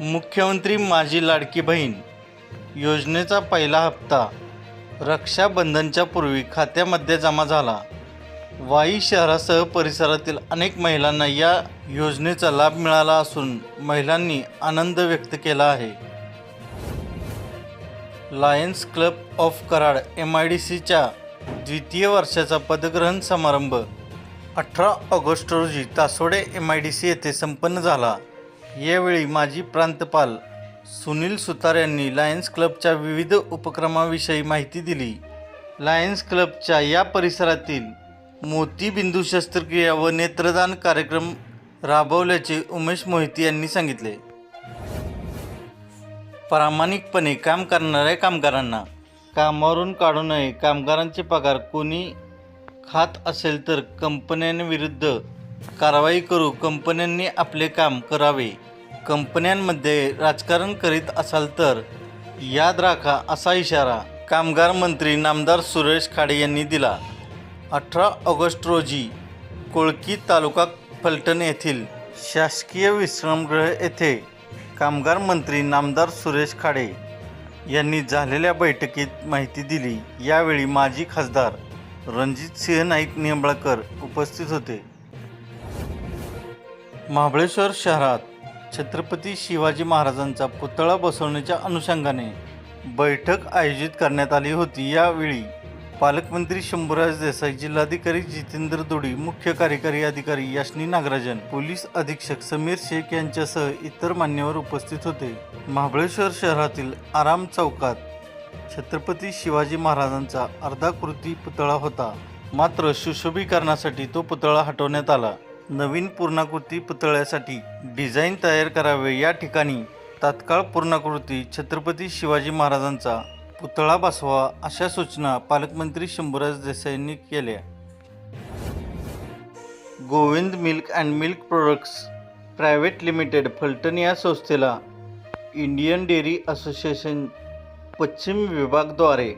मुख्यमंत्री माझी लाडकी बहीण योजनेचा पहिला हप्ता रक्षाबंधनच्या पूर्वी खात्यामध्ये जमा झाला. वाई शहरासह परिसरातील अनेक महिलांना या योजनेचा लाभ मिळाला असून महिलांनी आनंद व्यक्त केला आहे. Lions club of Karad M I D सीच्या द्वितीय वर्षाचा पदग्रहण समारंभ अठरा ऑगस्ट रोजी Tasode M I D C येथे संपन्न झाला. यावेळी माजी प्रांतपाल सुनील सुतार यांनी लायन्स क्लबच्या विविध उपक्रमाविषयी माहिती दिली. लायन्स क्लबच्या या परिसरातील मोतीबिंदू शस्त्रक्रिया व नेत्रदान कार्यक्रम राबवल्याचे उमेश मोहिती यांनी सांगितले. प्रामाणिकपणे काम करणाऱ्या कामगारांना कामावरून काढू नये. कामगारांचे पगार कोणी खात असेल तर कंपन्यांविरुद्ध कारवाई करू. कंपन्यांनी आपले काम करावे. कंपन्यांमध्ये राजकारण करीत असाल तर याद राखा असा इशारा कामगार मंत्री नामदार सुरेश खाडे यांनी दिला. अठरा ऑगस्ट रोजी कोळकी तालुका फलटण येथील शासकीय विश्रामगृह येथे कामगार मंत्री नामदार सुरेश खाडे यांनी झालेल्या बैठकीत माहिती दिली. यावेळी माजी खासदार रणजितसिंह नाईक निंबाळकर उपस्थित होते. महाबळेश्वर शहरात छत्रपती शिवाजी महाराजांचा पुतळा बसवण्याच्या अनुषंगाने बैठक आयोजित करण्यात आली होती. यावेळी पालकमंत्री शंभूराज देसाई जिल्हाधिकारी जितेंद्र दोडी मुख्य कार्यकारी अधिकारी याशनी नागराजन पोलीस अधीक्षक समीर शेख यांच्यासह इतर मान्यवर उपस्थित होते. महाबळेश्वर शहरातील आराम चौकात छत्रपती शिवाजी महाराजांचा अर्धाकृती पुतळा होता. मात्र सुशोभीकरणासाठी तो पुतळा हटवण्यात आला. नवीन पूर्णाकृती पुतळ्यासाठी डिझाईन तयार करावे या ठिकाणी तात्काळ पूर्णाकृती छत्रपती शिवाजी महाराजांचा पुतळा बसवा अशा सूचना पालकमंत्री शंभूराज देसाईंनी केल्या. Govind milk and milk products private limited Phaltan या संस्थेला इंडियन डेअरी असोसिएशन पश्चिम विभागद्वारे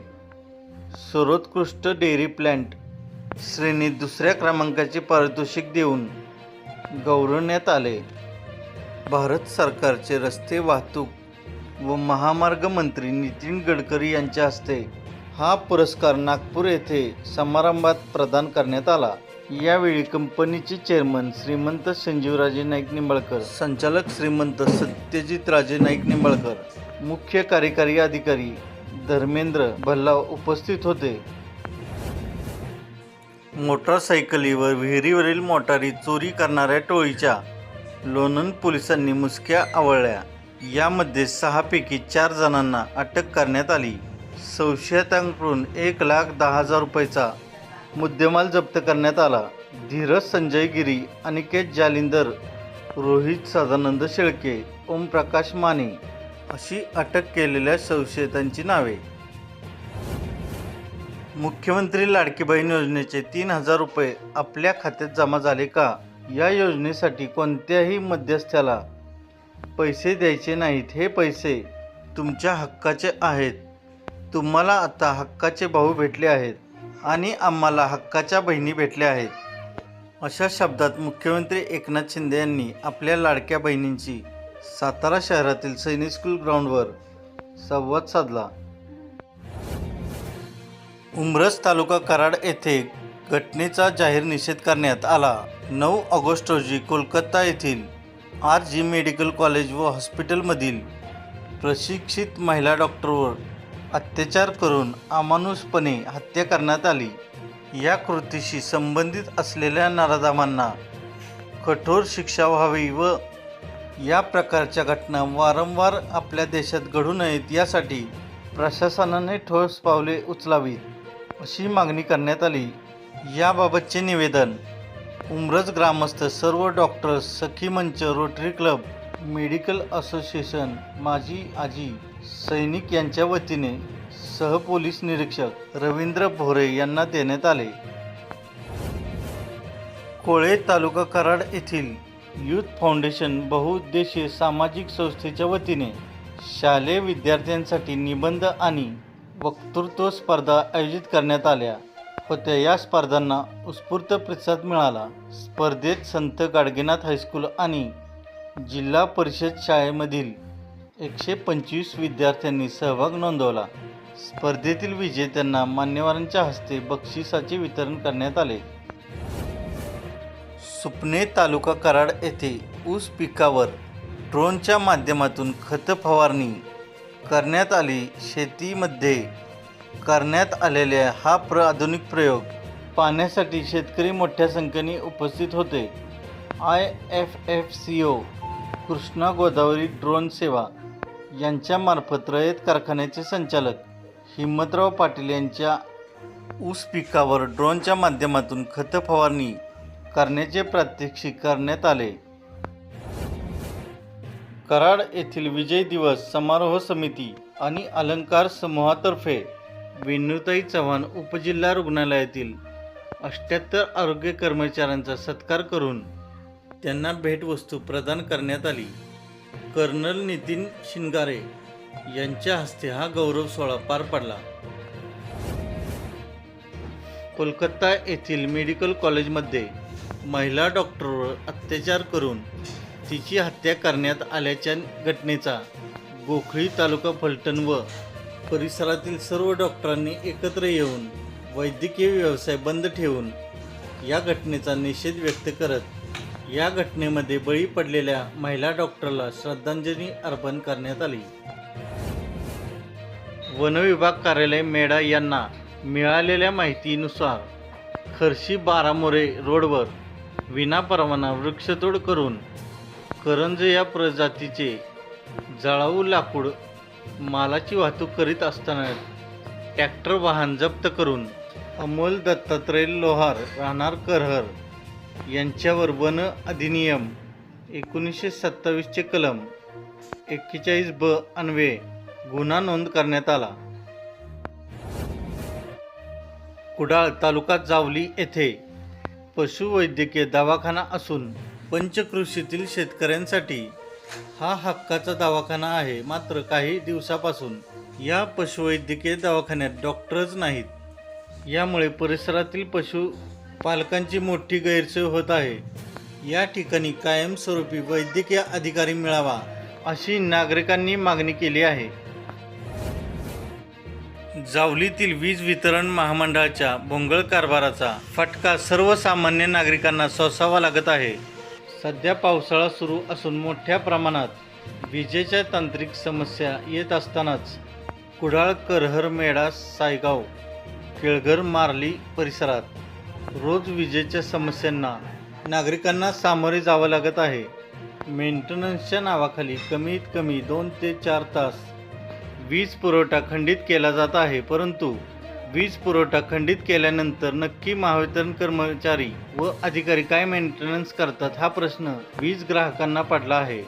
सर्वोत्कृष्ट डेअरी प्लॅन्ट श्रेणीत दुसऱ्या क्रमांकाचे पारितोषिक देऊन गौरवण्यात आले. भारत सरकारचे रस्ते वाहतूक व महामार्ग मंत्री नितीन गडकरी यांच्या हस्ते हा पुरस्कार नागपूर येथे समारंभात प्रदान करण्यात आला. यावेळी कंपनीचे चेअरमन श्रीमंत संजीवराजे नाईक निंबाळकर संचालक श्रीमंत सत्यजित राजे नाईक निंबाळकर मुख्य कार्यकारी अधिकारी धर्मेंद्र भल्ला उपस्थित होते. मोटारसायकलीवर विहिरीवरील मोटारी चोरी करणाऱ्या टोळीच्या लोणंद पोलिसांनी मुसक्या आवळल्या. यामध्ये सहापैकी चार जणांना अटक करण्यात आली. संशयितांकडून एक लाख दहा हजार रुपयाचा मुद्देमाल जप्त करण्यात आला. धीरज संजय गिरी अनिकेत जालिंदर रोहित सदानंद शेळके ओमप्रकाश माने अशी अटक केलेल्या संशयितांची नावे. मुख्यमंत्री लाडकी बहीण योजनेचे तीन हजार रुपये आपल्या खात्यात जमा झाले का? या योजनेसाठी कोणत्याही मध्यस्थ्याला पैसे द्यायचे नाहीत. हे पैसे तुमच्या हक्काचे आहेत. तुम्हाला आता हक्काचे भाऊ भेटले आहेत आणि आम्हाला हक्काच्या बहिणी भेटल्या आहेत. अशा शब्दात मुख्यमंत्री एकनाथ शिंदे यांनी आपल्या लाडक्या बहिणींची सातारा शहरातील सैनिक स्कूल ग्राउंडवर संवाद साधला. उमरस तालुका कराड येथे घटनेचा जाहीर निषेध करण्यात आला. नऊ ऑगस्ट रोजी कोलकाता येथील आर जी मेडिकल कॉलेज व हॉस्पिटलमधील प्रशिक्षित महिला डॉक्टरवर अत्याचार करून अमानुषपणे हत्या करण्यात आली. या कृतीशी संबंधित असलेल्या नराधामांना कठोर शिक्षा व्हावी व या प्रकारच्या घटना वारंवार आपल्या देशात घडू नयेत यासाठी प्रशासनाने ठोस पावले उचलावीत. अशी मागणी करण्यात आली. याबाबतचे निवेदन. उमरज ग्रामस्थ सर्व डॉक्टर्स सखी मंच रोटरी क्लब मेडिकल असोसिएशन माजी आजी सैनिक यांच्या वतीने सहपोलीस निरीक्षक रवींद्र भोरे यांना देण्यात आले. कोळे तालुका कराड येथील यूथ फाउंडेशन बहुउद्देशीय सामाजिक संस्थेच्या वतीने शालेय विद्यार्थ्यांसाठी निबंध आणि वक्तृत्व स्पर्धा आयोजित करण्यात आल्या होत्या. या स्पर्धांना उत्स्फूर्त प्रतिसाद मिळाला. स्पर्धेत संत गाडगेनाथ हायस्कूल आणि जिल्हा परिषद शाळेमधील एकशे पंचवीस विद्यार्थ्यांनी सहभाग नोंदवला. स्पर्धेतील विजेत्यांना मान्यवरांच्या हस्ते बक्षिसाचे वितरण करण्यात आले. सुपणे तालुका कराड येथे ऊस पिकावर ड्रोनच्या माध्यमातून खत फवारणी करण्यात आली शेतीमध्ये करण्यात आलेल्या हा प्र आधुनिक प्रयोग पाहण्यासाठी शेतकरी मोठ्या संख्येने उपस्थित होते. I F F C O Krishna Godavari drone सेवा यांच्यामार्फत रयत कारखान्याचे संचालक हिम्मतराव पाटील यांच्या ऊस पिकावर ड्रोनच्या माध्यमातून खत फवारणी करण्याचे प्रात्यक्षिक करण्यात आले. कराड येथील विजय दिवस समारोह समिती आणि अलंकार समूहातर्फे वेणुताई चव्हाण उपजिल्हा रुग्णालयातील अष्ट्याहत्तर आरोग्य कर्मचाऱ्यांचा सत्कार करून त्यांना भेटवस्तू प्रदान करण्यात आली. कर्नल नितीन शिंगारे यांच्या हस्ते हा गौरव सोहळा पार पडला. कोलकाता येथील मेडिकल कॉलेजमध्ये महिला डॉक्टरवर अत्याचार करून तिची हत्या करण्यात आल्याच्या घटनेचा गोखळी तालुका फलटण व परिसरातील सर्व डॉक्टरांनी एकत्र येऊन वैद्यकीय व्यवसाय बंद ठेवून या घटनेचा निषेध व्यक्त करत या घटनेमध्ये बळी पडलेल्या महिला डॉक्टरला श्रद्धांजली अर्पण करण्यात आली. वनविभाग कार्यालय मेढा यांना मिळालेल्या माहितीनुसार खर्शी बारामोरे रोडवर विनापरवाना वृक्षतोड करून करंज या प्रजातीचे जळाऊ लाकूड मालाची वाहतूक करीत असताना ट्रॅक्टर वाहन जप्त करून अमोल दत्तात्रय लोहार राहणार करहर यांच्यावर वन अधिनियम एकोणीसशे सत्तावीसचे कलम एक्केचाळीस ब अन्वे गुन्हा नोंद करण्यात आला. कुडाळ तालुका जावली येथे पशुवैद्यकीय दवाखाना असून पंचकृषीतील शेतकऱ्यांसाठी हा हक्काचा दवाखाना आहे. मात्र काही दिवसापासून या पशुवैद्यकीय दवाखान्यात डॉक्टरच नाहीत. यामुळे परिसरातील पशु पालकांची मोठी गैरसोय होत आहे. या ठिकाणी कायमस्वरूपी वैद्यकीय अधिकारी मिळावा अशी नागरिकांनी मागणी केली आहे. जावलीतील वीज वितरण महामंडळाच्या भोंगळ कारभाराचा फटका सर्वसामान्य नागरिकांना सोसावा लागत आहे. सध्या पावसाळा सुरू असून मोठ्या प्रमाणात विजेच्या तांत्रिक समस्या येत असतानाच कुडाळ करहर मेढा सायगाव केळघर मारली परिसरात रोज विजेच्या समस्यांना नागरिकांना सामोरे जावं लागत आहे. मेंटेनन्सच्या नावाखाली कमीत कमी दोन ते चार तास वीज पुरवठा खंडित केला जात आहे परंतु वीज पुरवठा खंडित केल्यानंतर नक्की महावितरण कर्मचारी व अधिकारी काय मेंटेनन्स करतात हा प्रश्न वीज ग्राहकांना पडला आहे.